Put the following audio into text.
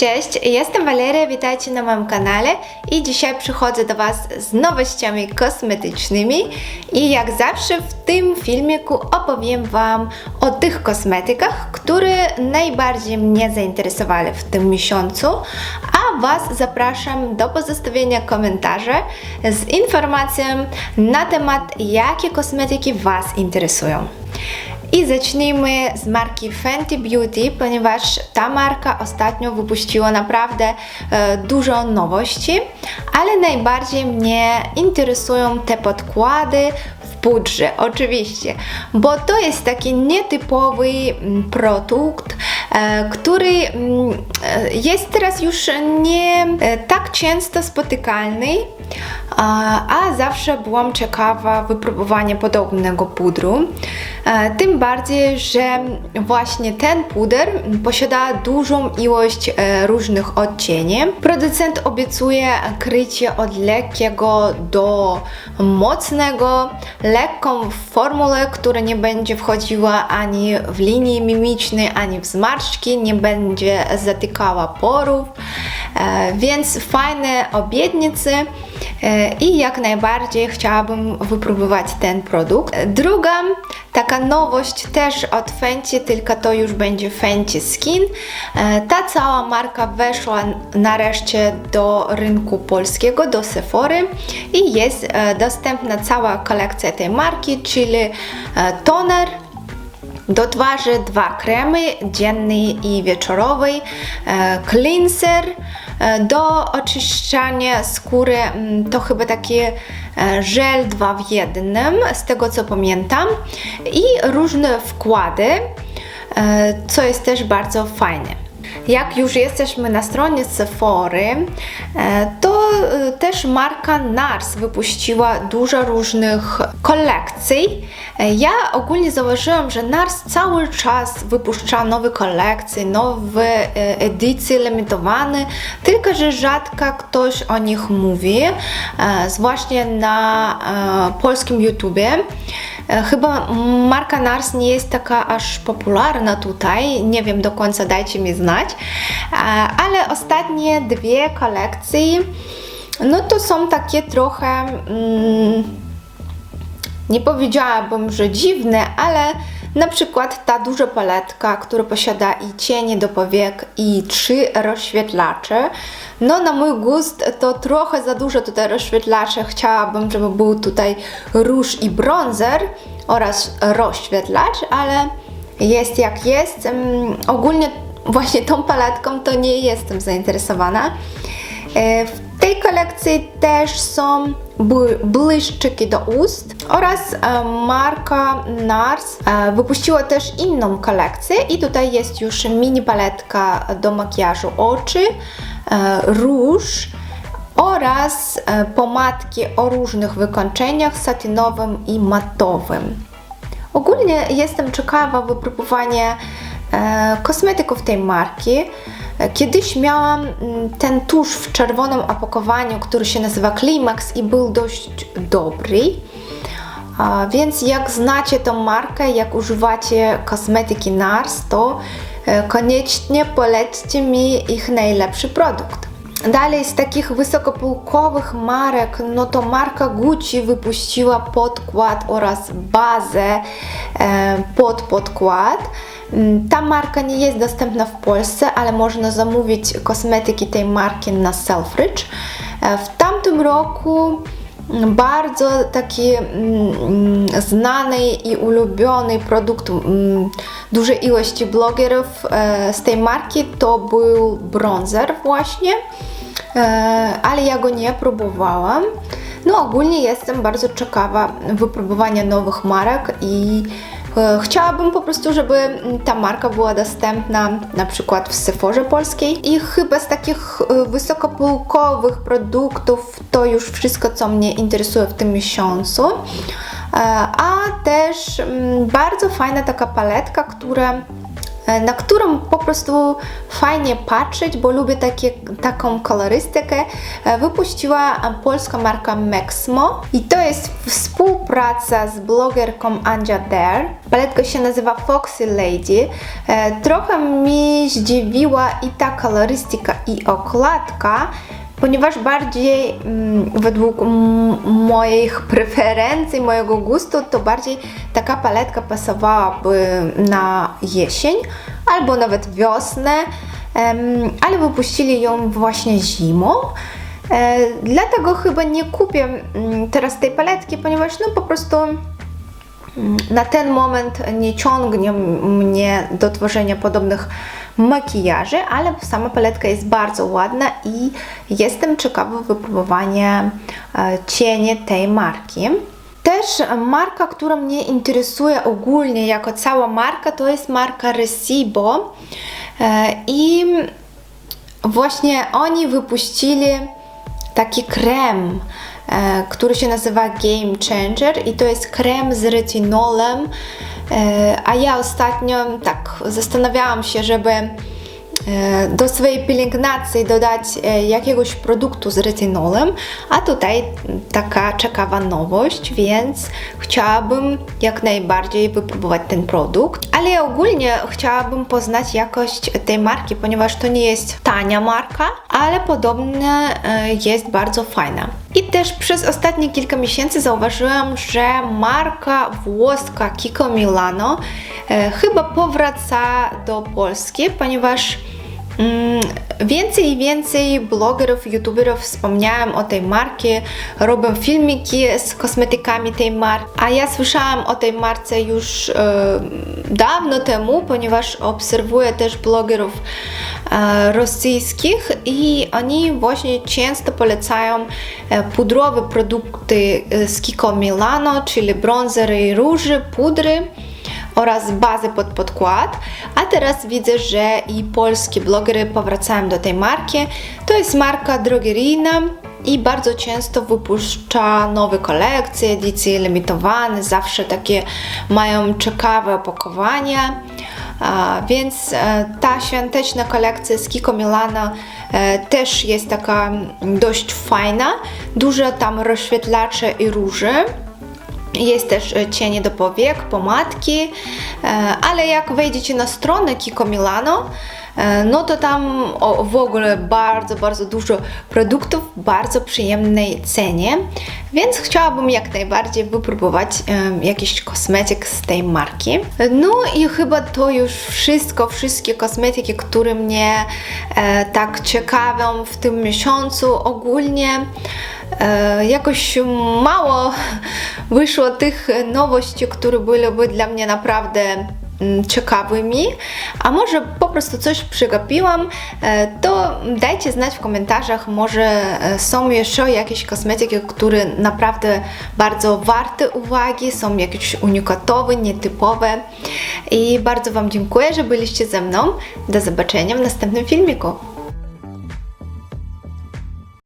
Cześć, jestem Waleria, witajcie na moim kanale i dzisiaj przychodzę do Was z nowościami kosmetycznymi i jak zawsze w tym filmiku opowiem Wam o tych kosmetykach, które najbardziej mnie zainteresowały w tym miesiącu, a Was zapraszam do pozostawienia komentarzy z informacją na temat jakie kosmetyki Was interesują. I zacznijmy z marki Fenty Beauty, ponieważ ta marka ostatnio wypuściła naprawdę e, dużo nowości, ale najbardziej mnie interesują te podkłady w pudrze, oczywiście, bo to jest taki nietypowy mm, produkt, e, który mm, e, jest teraz już nie e, tak często spotykalny, a, zawsze byłam ciekawa wypróbowania podobnego pudru. E, Tym bardziej, że właśnie ten puder posiada dużą ilość e, różnych odcieni. Producent obiecuje krycie od lekkiego do mocnego, lekką formułę, która nie będzie wchodziła ani w linii mimiczne, ani w zmarszczki, nie będzie zatykała porów, e, więc fajne obietnice i jak najbardziej chciałabym wypróbować ten produkt. Druga taka nowość też od Fenty, tylko to już będzie Fenty Skin. E, Ta cała marka weszła nareszcie do rynku polskiego, do Sephory i jest e, dostępna cała kolekcja tej marki, czyli e, toner, do twarzy dwa kremy, dzienny i wieczorowy, e, cleanser, e, do oczyszczania skóry mm, to chyba taki e, żel dwa w jednym, z tego co pamiętam, i różne wkłady, e, co jest też bardzo fajne. Jak już jesteśmy na stronie Sephory, e, to e, też marka NARS wypuściła dużo różnych kolekcji. E, Ja ogólnie zauważyłam, że NARS cały czas wypuszcza nowe kolekcje, nowe edycje limitowane, tylko że rzadko ktoś o nich mówi, zwłaszcza na polskim YouTubie. E, Chyba marka NARS nie jest taka aż popularna tutaj, nie wiem do końca, dajcie mi znać, E, ale ostatnie dwie kolekcje, no to są takie trochę, mm, nie powiedziałabym, że dziwne, ale na przykład ta duża paletka, która posiada i cienie do powiek i trzy rozświetlacze. No na mój gust to trochę za dużo tutaj rozświetlacze. Chciałabym, żeby był tutaj róż i bronzer oraz rozświetlacz, ale jest jak jest. Ogólnie właśnie tą paletką to nie jestem zainteresowana. E, tej kolekcji też są bły- błyszczyki do ust oraz e, marka NARS e, wypuściła też inną kolekcję i tutaj jest już mini paletka do makijażu oczy, e, róż oraz pomadki o różnych wykończeniach satynowym i matowym. Ogólnie jestem ciekawa wypróbowania kosmetyków tej marki. E, Kiedyś miałam mm, ten tusz w czerwonym opakowaniu, który się nazywa Climax i był dość dobry. Więc jak znacie tą markę, jak używacie kosmetyki NARS, to e, koniecznie polećcie mi ich najlepszy produkt. Dalej z takich wysokopółkowych marek, no to marka Gucci wypuściła podkład oraz bazę e, pod podkład. Mm, Ta marka nie jest dostępna w Polsce, ale można zamówić kosmetyki tej marki na Selfridge. E, W tamtym roku bardzo taki mm, znany i ulubiony produkt mm, dużej ilości blogerów e, z tej marki to był bronzer właśnie, e, ale ja go nie próbowałam. No ogólnie jestem bardzo ciekawa wypróbowania nowych marek i chciałabym po prostu, żeby ta marka była dostępna na przykład w Sephorze polskiej i chyba z takich e, wysokopółkowych produktów to już wszystko, co mnie interesuje w tym miesiącu. E, A też mm, bardzo fajna taka paletka, która e, na którą po prostu fajnie patrzeć, bo lubię takie, taką kolorystykę, e, wypuściła polska marka Maxmo i to jest współpraca z blogerką Anja Der. Paletka się nazywa Foxy Lady. E, Trochę mi zdziwiła i ta kolorystyka i okładka, ponieważ bardziej mm, według moich preferencji, mojego gustu, to bardziej taka paletka pasowałaby na jesień albo nawet wiosnę, em, ale wypuścili ją właśnie zimą. E, dlatego chyba nie kupię mm, teraz tej paletki, ponieważ no po prostu na ten moment nie ciągnie mnie do tworzenia podobnych makijaży, ale sama paletka jest bardzo ładna i jestem ciekawa wypróbowania e, cieni tej marki. Też marka, która mnie interesuje ogólnie jako cała marka, to jest marka Recibo E, i właśnie oni wypuścili taki krem, który się nazywa Game Changer i to jest krem z retinolem, e, a ja ostatnio tak zastanawiałam się, żeby e, do swojej pielęgnacji dodać e, jakiegoś produktu z retinolem, a tutaj taka ciekawa nowość, więc chciałabym jak najbardziej wypróbować ten produkt, ale ogólnie chciałabym poznać jakość tej marki, ponieważ to nie jest tania marka, ale podobno e, jest bardzo fajna. I też przez ostatnie kilka miesięcy zauważyłam, że marka włoska Kiko Milano e, chyba powraca do Polski, ponieważ Więcej i więcej blogerów, youtuberów wspomniałem o tej marce, robią filmiki z kosmetykami tej marki, a ja słyszałam o tej marce już e, dawno temu, ponieważ obserwuję też blogerów e, rosyjskich i oni właśnie często polecają e, pudrowe produkty e, z Kiko Milano, czyli bronzery róży, pudry oraz bazę pod podkład. A teraz widzę, że i polskie blogery powracają do tej marki. To jest marka drogeryjna i bardzo często wypuszcza nowe kolekcje, edycje limitowane, zawsze takie mają ciekawe opakowania. Więc e, ta świąteczna kolekcja z Kiko Milano e, też jest taka dość fajna. Dużo tam rozświetlaczy i róży. Jest też e, cienie do powiek, pomadki, e, ale jak wejdziecie na stronę Kiko Milano, e, no to tam w ogóle bardzo, bardzo dużo produktów w bardzo przyjemnej cenie, więc chciałabym jak najbardziej wypróbować jakiś kosmetyk z tej marki. No i chyba to już wszystko, wszystkie kosmetyki, które mnie tak ciekawią w tym miesiącu ogólnie. E, jakoś mało wyszło tych nowości, które byłyby dla mnie naprawdę mm, ciekawymi, a może po prostu coś przegapiłam, e, to dajcie znać w komentarzach, może e, są jeszcze jakieś kosmetyki, które naprawdę bardzo warte uwagi, są jakieś unikatowe, nietypowe i bardzo Wam dziękuję, że byliście ze mną. Do zobaczenia w następnym filmiku.